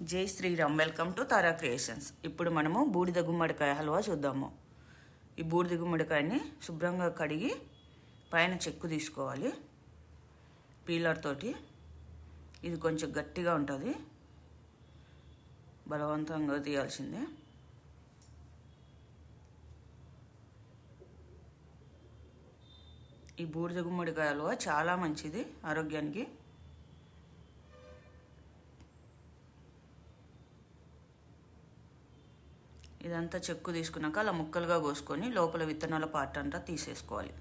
జై Shriram. Welcome to Tara creations ఇప్పుడు మనము బూడిద గుమ్మడికాయ హల్వా చూద్దాము. ఈ బూడిద గుమ్మడికాయని శుభ్రంగా కడిగి పైన చెక్కు తీసుకోవాలి. పీలర్ తోటి. ఇది కొంచెం గట్టిగా ఉంటుంది. బలవంతంగా తీయాల్సిందే. ఈ బూడిద గుమ్మడికాయ హల్వా చాలా మంచిది ఆరోగ్యానికి ఇదంతా చెక్కు తీసుకున్నాక అలా ముక్కలుగా కోసుకొని లోపల విత్తనాల పార్ట్ అంతా తీసేసుకోవాలి.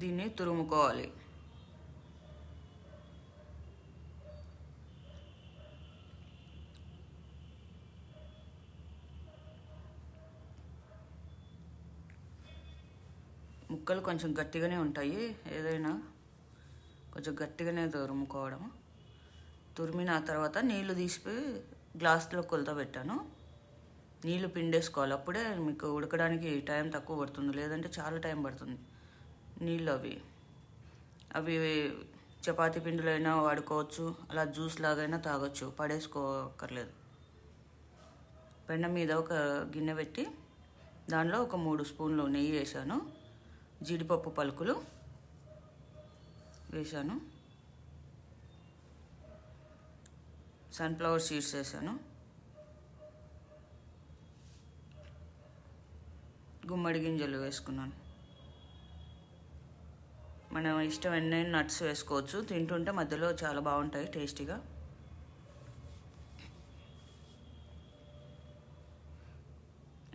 దీన్ని తురుముకోవాలి. ముక్కలు కొంచెం గట్టిగానే ఉంటాయి. ఏదైనా కొంచెం గట్టిగానే తురుముకోవడం తురిమిన తర్వాత నీళ్ళు తీసిపోయి గ్లాస్లో కొలత పెట్టాను. నీళ్ళు పిండేసుకోవాలి. అప్పుడే మీకు ఉడకడానికి టైం తక్కువ పడుతుంది. లేదంటే చాలా టైం పడుతుంది నీళ్ళు అవి. అవి చపాతి పిండిలైనా వాడుకోవచ్చు. అలా జ్యూస్ లాగైనా తాగొచ్చు. పడేసుకోకర్లేదు. పెండ మీద ఒక గిన్నె పెట్టి దానిలో ఒక మూడు స్పూన్లు నెయ్యి వేసాను జీడిపప్పు పలుకులు వేసాను సన్ఫ్లవర్ సీడ్స్ వేసాను గుమ్మడి గింజలు వేసుకున్నాను. మనం ఇష్టం ఎన్నైనా నట్స్ వేసుకోవచ్చు. తింటుంటే మధ్యలో చాలా బాగుంటాయి టేస్టీగా.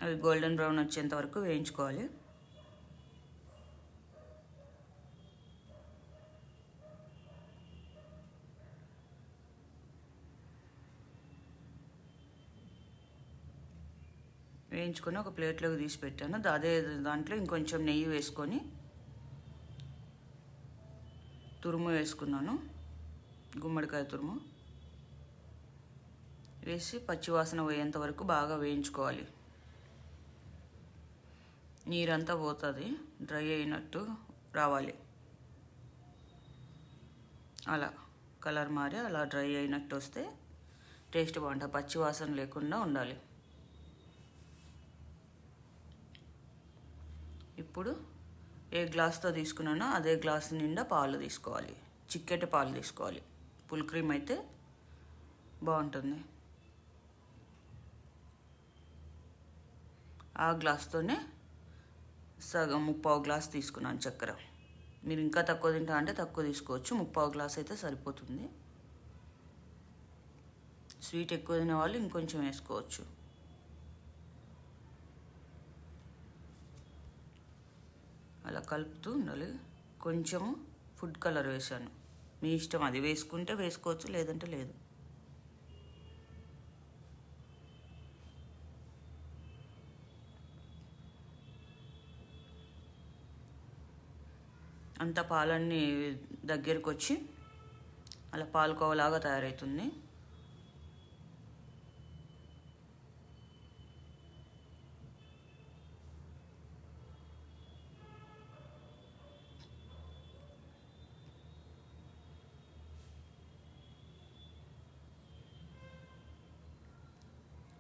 అవి గోల్డెన్ బ్రౌన్ వచ్చేంత వరకు వేయించుకోవాలి. వేయించుకొని ఒక ప్లేట్లోకి తీసి పెట్టాను. అదే దాంట్లో ఇంకొంచెం నెయ్యి వేసుకొని తురుము వేసుకున్నాను. గుమ్మడికాయ తురుము వేసి పచ్చివాసన పోయేంత వరకు బాగా వేయించుకోవాలి. నీరంతా పోతుంది డ్రై అయినట్టు రావాలి. అలా కలర్ మారి అలా డ్రై అయినట్టు వస్తే టేస్ట్ బాగుంటుంది. పచ్చివాసన లేకుండా ఉండాలి. ఇప్పుడు ఏ గ్లాస్తో తీసుకున్నానో అదే గ్లాస్ నిండా పాలు తీసుకోవాలి. చిక్కటి పాలు తీసుకోవాలి. ఫుల్ క్రీమ్ అయితే బాగుంటుంది. ఆ గ్లాస్తోనే సగం ముప్పావు గ్లాస్ తీసుకున్నాను చక్కెర. మీరు ఇంకా తక్కువ తింటా అంటే తక్కువ తీసుకోవచ్చు. ముప్పావు గ్లాస్ అయితే సరిపోతుంది. స్వీట్ ఎక్కువ తినే వాళ్ళు ఇంకొంచెం వేసుకోవచ్చు. అలా కలుపుతూ ఉండాలి. కొంచెము ఫుడ్ కలర్ వేసాను మీ ఇష్టం అది వేసుకుంటే వేసుకోవచ్చు లేదంటే లేదు. అంత పాలన్నీ దగ్గరకు వచ్చి అలా పాలకోవలాగా తయారవుతుంది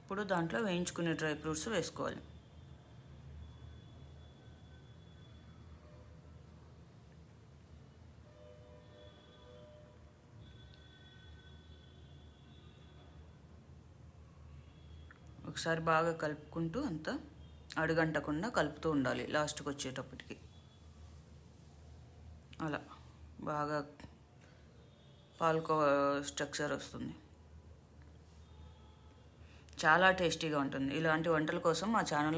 ఇప్పుడు దాంట్లో వేయించుకునే డ్రై ఫ్రూట్స్ వేసుకోవాలి. ఒకసారి బాగా కలుపుకుంటూ అంతా అడుగంటకుండా కలుపుతూ ఉండాలి లాస్ట్కి వచ్చేటప్పటికి. అలా బాగా పాల్కో స్ట్రక్చర్ వస్తుంది. చాలా టేస్టీగా ఉంటుంది. ఇలాంటి వంటల కోసం మా ఛానల్